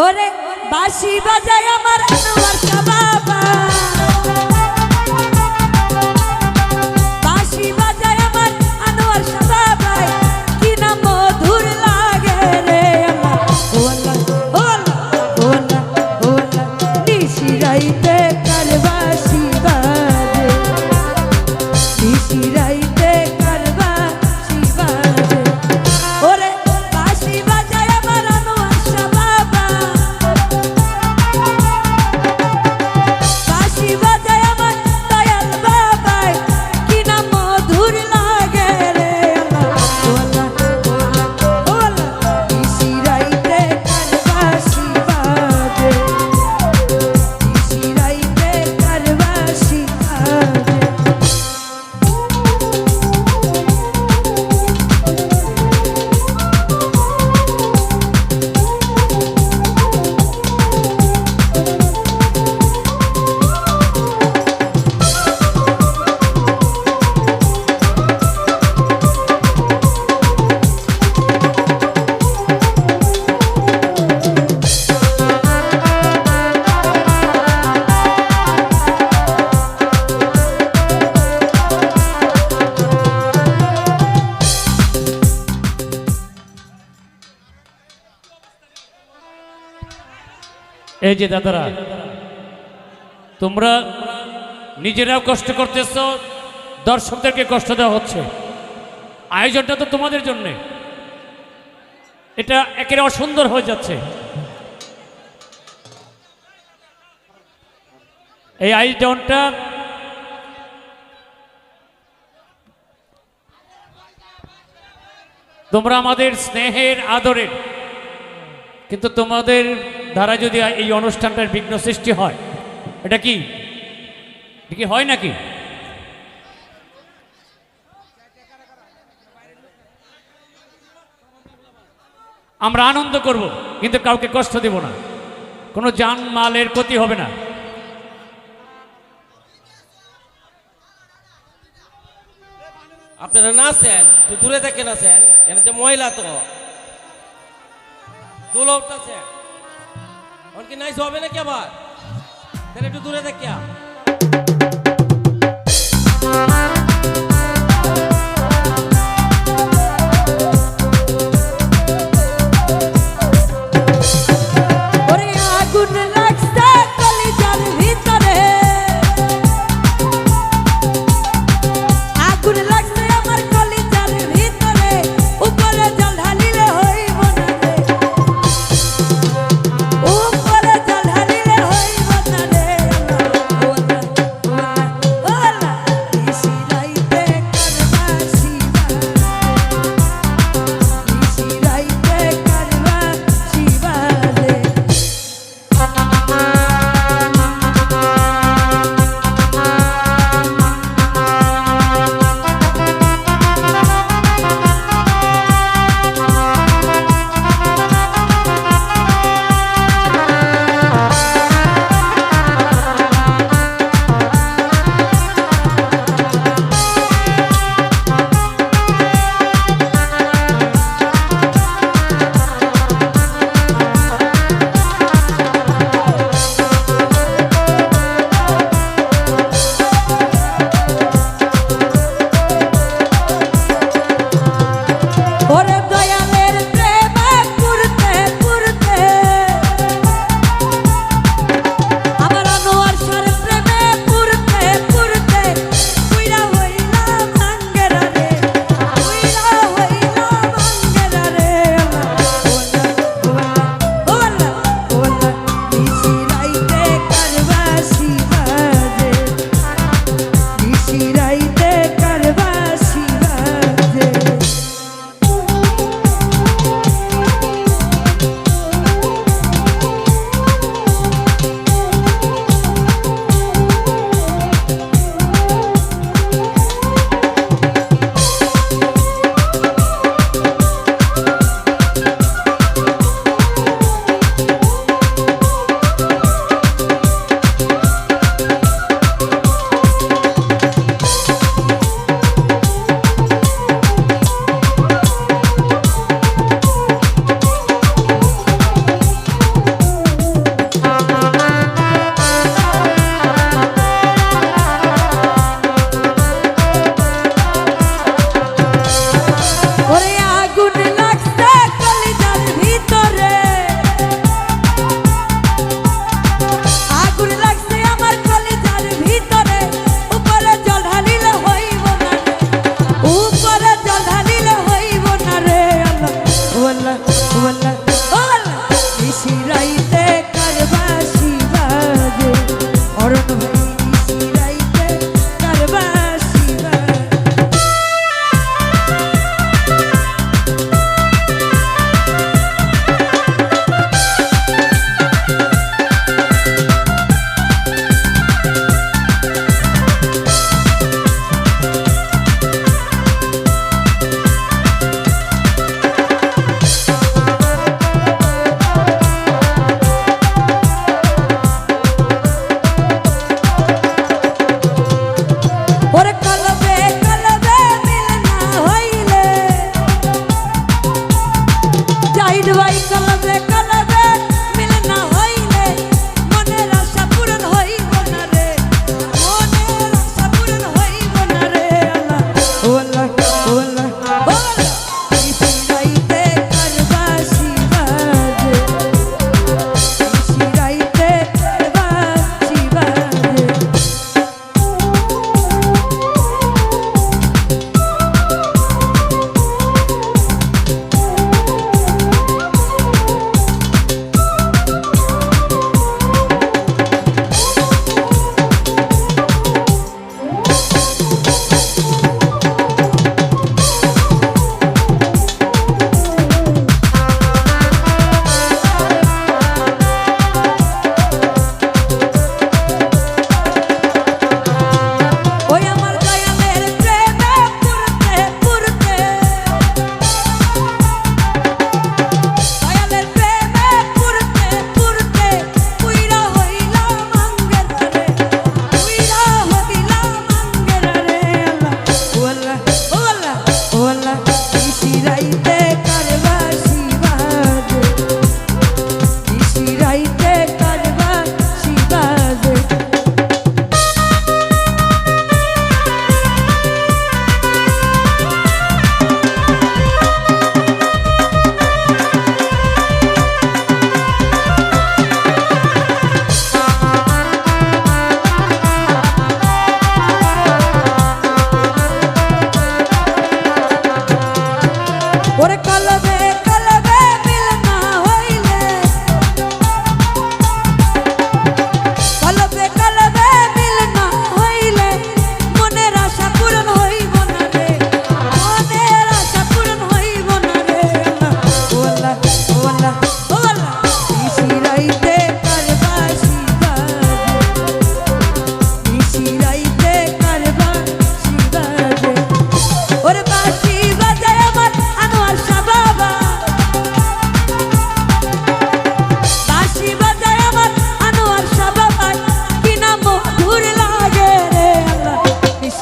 ওরে বাসি বাজায় আমার আনোয়ার বাবা এই যে দাদারা, তোমরা নিজেরাও কষ্ট করতেছ, দর্শকদেরকে কষ্ট দেওয়া হচ্ছে। আয়োজনটা তো তোমাদের জন্যে। এটা একেবারে অসুন্দর হয়ে যাচ্ছে। এই আয়োজনটা তোমরা আমাদের স্নেহের আদরের কিন্তু তোমাদের দ্বারা যদি এই অনুষ্ঠানটার বিঘ্ন সৃষ্টি হয়, এটা কি? কি হয় নাকি? আমরা আনন্দ করব, কিন্তু কাউকে কষ্ট দেব না। কোনো যান মালের ক্ষতি হবে না। আপনারা নাচেন একটু দূরে থেকে নাচেন এটা যে মহিলা তো। দোলা উঠতেছে। ওর কি নাইস হবে নাকি আবার? তাহলে একটু দূরে দেখিয়া।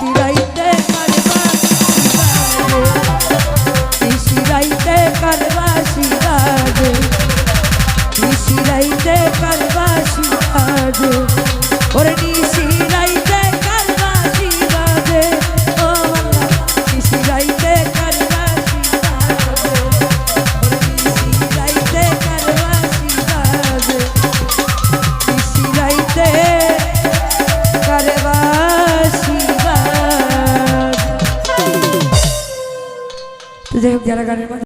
নিশিরাইতে